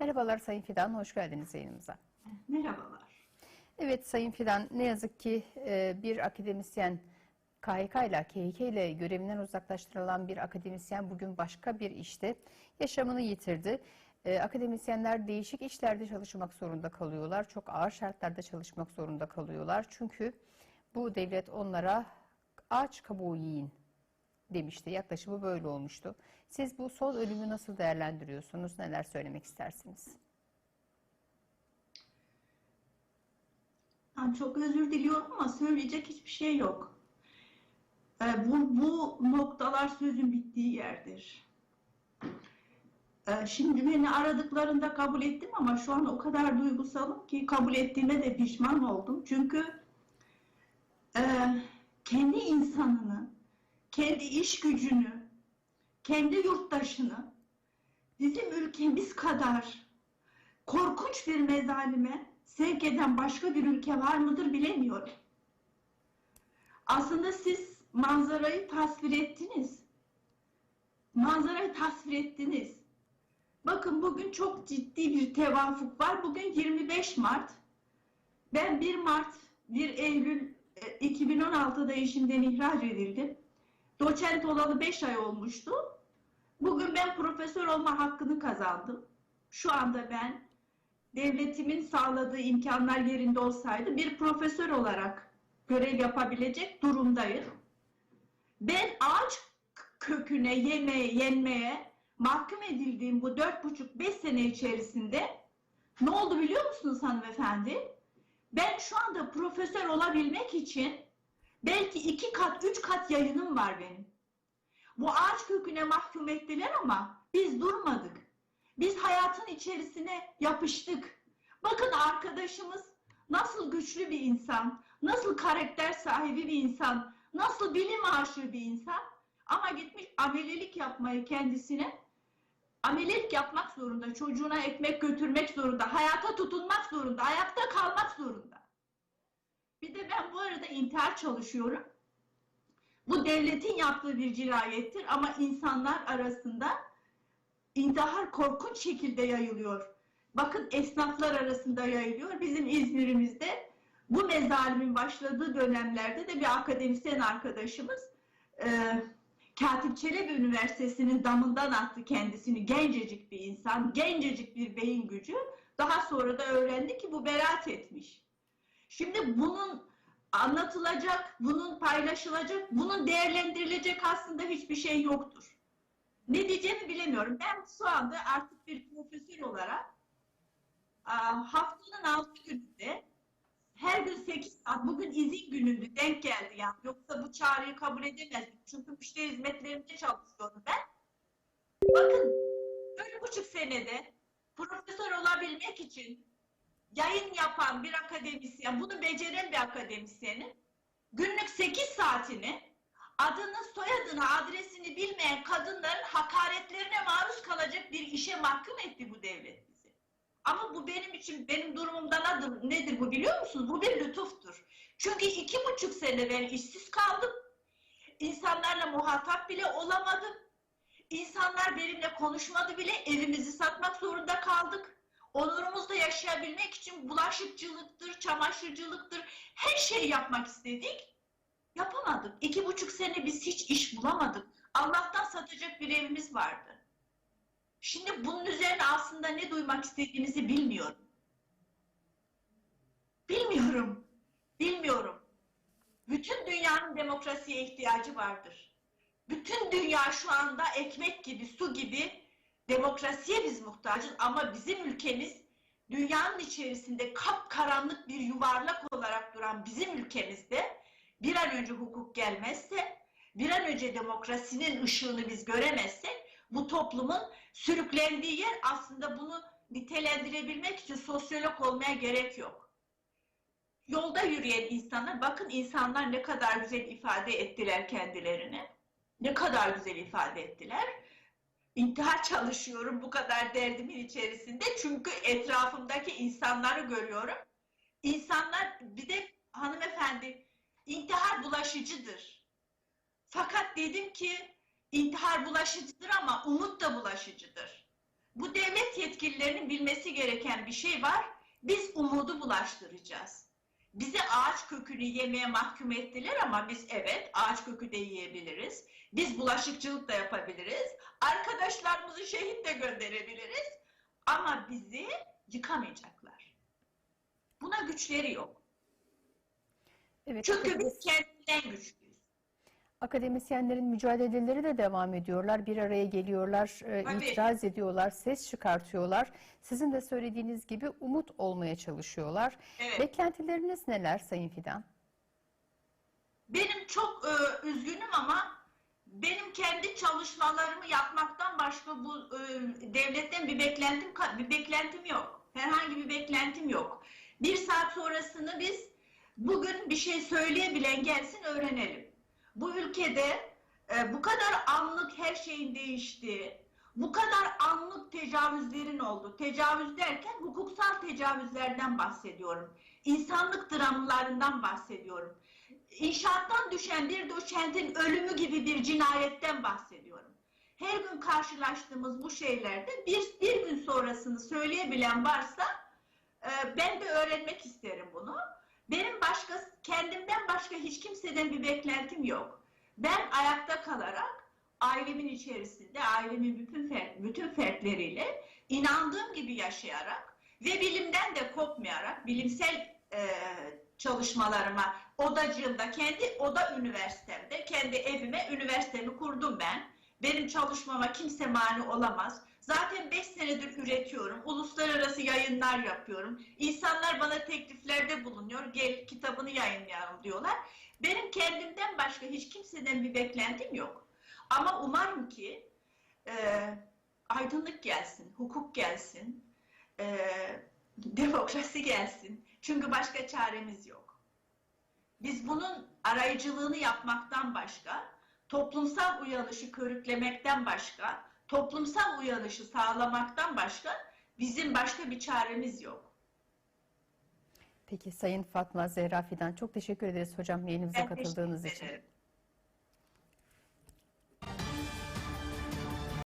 Merhabalar Sayın Fidan, hoş geldiniz yayınımıza. Merhabalar. Evet Sayın Fidan, ne yazık ki e, bir akademisyen KHK ile KHK ile görevinden uzaklaştırılan bir akademisyen bugün başka bir işte yaşamını yitirdi. E, Akademisyenler değişik işlerde çalışmak zorunda kalıyorlar. Çok ağır şartlarda çalışmak zorunda kalıyorlar. Çünkü bu devlet onlara ağaç kabuğu yiyin demişti. Yaklaşımı böyle olmuştu. Siz bu son ölümü nasıl değerlendiriyorsunuz? Neler söylemek istersiniz? Ben çok özür diliyorum ama söyleyecek hiçbir şey yok. Ee, bu, bu noktalar sözün bittiği yerdir. Ee, şimdi beni aradıklarında kabul ettim ama şu an o kadar duygusalım ki kabul ettiğime de pişman oldum. Çünkü e, kendi insanını, kendi iş gücünü, kendi yurttaşını bizim ülkemiz kadar korkunç bir mezalime sevk eden başka bir ülke var mıdır bilemiyorum. Aslında siz manzarayı tasvir ettiniz. Manzarayı tasvir ettiniz. Bakın bugün çok ciddi bir tevafuk var. Bugün 25 Mart. Ben 1 Mart, 1 Eylül e, 2016'da işimden ihraç edildim. Doçent olalı 5 ay olmuştu. Bugün ben profesör olma hakkını kazandım. Şu anda ben devletimin sağladığı imkanlar yerinde olsaydı bir profesör olarak görev yapabilecek durumdayım. Ben ağaç köküne yemeye, yenmeye mahkum edildiğim bu 4,5-5 sene içerisinde ne oldu biliyor musunuz hanımefendi? Ben şu anda profesör olabilmek için belki iki kat, üç kat yayınım var benim. Bu ağaç köküne mahkum ettiler ama biz durmadık. Biz hayatın içerisine yapıştık. Bakın arkadaşımız nasıl güçlü bir insan, nasıl karakter sahibi bir insan, nasıl bilim aşığı bir insan ama gitmiş amelelik yapmayı kendisine amelelik yapmak zorunda, çocuğuna ekmek götürmek zorunda, hayata tutunmak zorunda, ayakta kalmak zorunda. Bir de ben bu arada intihar çalışıyorum. Bu devletin yaptığı bir cinayettir ama insanlar arasında intihar korkunç şekilde yayılıyor. Bakın esnaflar arasında yayılıyor. Bizim İzmir'imizde bu mezalimin başladığı dönemlerde de bir akademisyen arkadaşımız e, Katip Çelebi Üniversitesi'nin damından attı kendisini. Gencecik bir insan, gencecik bir beyin gücü. Daha sonra da öğrendi ki bu beraat etmiş. Şimdi bunun anlatılacak, bunun paylaşılacak, bunun değerlendirilecek aslında hiçbir şey yoktur. Ne diyeceğimi bilemiyorum. Ben şu anda artık bir profesör olarak haftanın altı gününde her gün 8 saat, bugün izin günündü, denk geldi yani. Yoksa bu çağrıyı kabul edemezdim. Çünkü müşteri hizmetlerinde çalışıyorum ben. Bakın, bir buçuk senede profesör olabilmek için yayın yapan bir akademisyen, bunu beceren bir akademisyenin günlük 8 saatini adını, soyadını, adresini bilmeyen kadınların hakaretlerine maruz kalacak bir işe mahkum etti bu devlet bizi. Ama bu benim için, benim durumumda nedir, nedir bu biliyor musunuz? Bu bir lütuftur. Çünkü iki buçuk sene ben işsiz kaldım. İnsanlarla muhatap bile olamadım. İnsanlar benimle konuşmadı bile. Evimizi satmak. Onurumuzda yaşayabilmek için bulaşıkçılıktır, çamaşırcılıktır, her şeyi yapmak istedik. Yapamadık. İki buçuk sene biz hiç iş bulamadık. Allah'tan satacak bir evimiz vardı. Şimdi bunun üzerine aslında ne duymak istediğinizi bilmiyorum. Bilmiyorum. Bilmiyorum. Bütün dünyanın demokrasiye ihtiyacı vardır. Bütün dünya şu anda ekmek gibi, su gibi demokrasiye biz muhtacız ama bizim ülkemiz dünyanın içerisinde kapkaranlık bir yuvarlak olarak duran bizim ülkemizde bir an önce hukuk gelmezse, bir an önce demokrasinin ışığını biz göremezsek bu toplumun sürüklendiği yer aslında bunu nitelendirebilmek için sosyolog olmaya gerek yok. Yolda yürüyen insanlar, bakın insanlar ne kadar güzel ifade ettiler kendilerini. Ne kadar güzel ifade ettiler. İntihar çalışıyorum bu kadar derdimin içerisinde çünkü etrafımdaki insanları görüyorum. İnsanlar bir de hanımefendi intihar bulaşıcıdır. Fakat dedim ki intihar bulaşıcıdır ama umut da bulaşıcıdır. Bu devlet yetkililerinin bilmesi gereken bir şey var. Biz umudu bulaştıracağız. Bizi ağaç kökünü yemeye mahkum ettiler ama biz evet ağaç kökü de yiyebiliriz. Biz bulaşıkçılık da yapabiliriz. Arkadaşlarımızı şehit de gönderebiliriz. Ama bizi yıkamayacaklar. Buna güçleri yok. Evet, Çünkü biz kendinden güçlüyüz. Akademisyenlerin mücadeleleri de devam ediyorlar. Bir araya geliyorlar, e, Tabii. itiraz ediyorlar, ses çıkartıyorlar. Sizin de söylediğiniz gibi umut olmaya çalışıyorlar. Evet. Beklentileriniz neler Sayın Fidan? Benim çok e, üzgünüm ama benim kendi çalışmalarımı yapmaktan başka bu e, devletten bir beklentim bir beklentim yok. Herhangi bir beklentim yok. Bir saat sonrasını biz bugün bir şey söyleyebilen gelsin öğrenelim. Bu ülkede e, bu kadar anlık her şeyin değiştiği, bu kadar anlık tecavüzlerin oldu. Tecavüz derken hukuksal tecavüzlerden bahsediyorum. İnsanlık dramlarından bahsediyorum. İnşaattan düşen bir doçentin ölümü gibi bir cinayetten bahsediyorum. Her gün karşılaştığımız bu şeylerde bir, bir gün sonrasını söyleyebilen varsa e, ben de öğrenmek isterim bunu. Benim başka kendimden başka hiç kimseden bir beklentim yok. Ben ayakta kalarak ailemin içerisinde, ailemin bütün fer- bütün fertleriyle inandığım gibi yaşayarak ve bilimden de kopmayarak bilimsel e, çalışmalarıma odacığımda kendi oda üniversitemde kendi evime üniversitemi kurdum ben. Benim çalışmama kimse mani olamaz. Zaten 5 senedir üretiyorum. Uluslararası yayınlar yapıyorum. İnsanlar bana tekliflerde bulunuyor. Gel kitabını yayınlayalım diyorlar. Benim kendimden başka hiç kimseden bir beklentim yok. Ama umarım ki e, aydınlık gelsin, hukuk gelsin, e, demokrasi gelsin. Çünkü başka çaremiz yok. Biz bunun arayıcılığını yapmaktan başka, toplumsal uyanışı körüklemekten başka, toplumsal uyanışı sağlamaktan başka bizim başka bir çaremiz yok. Peki Sayın Fatma Zehra Fidan çok teşekkür ederiz hocam yayınımıza Ben katıldığınız için. ederim.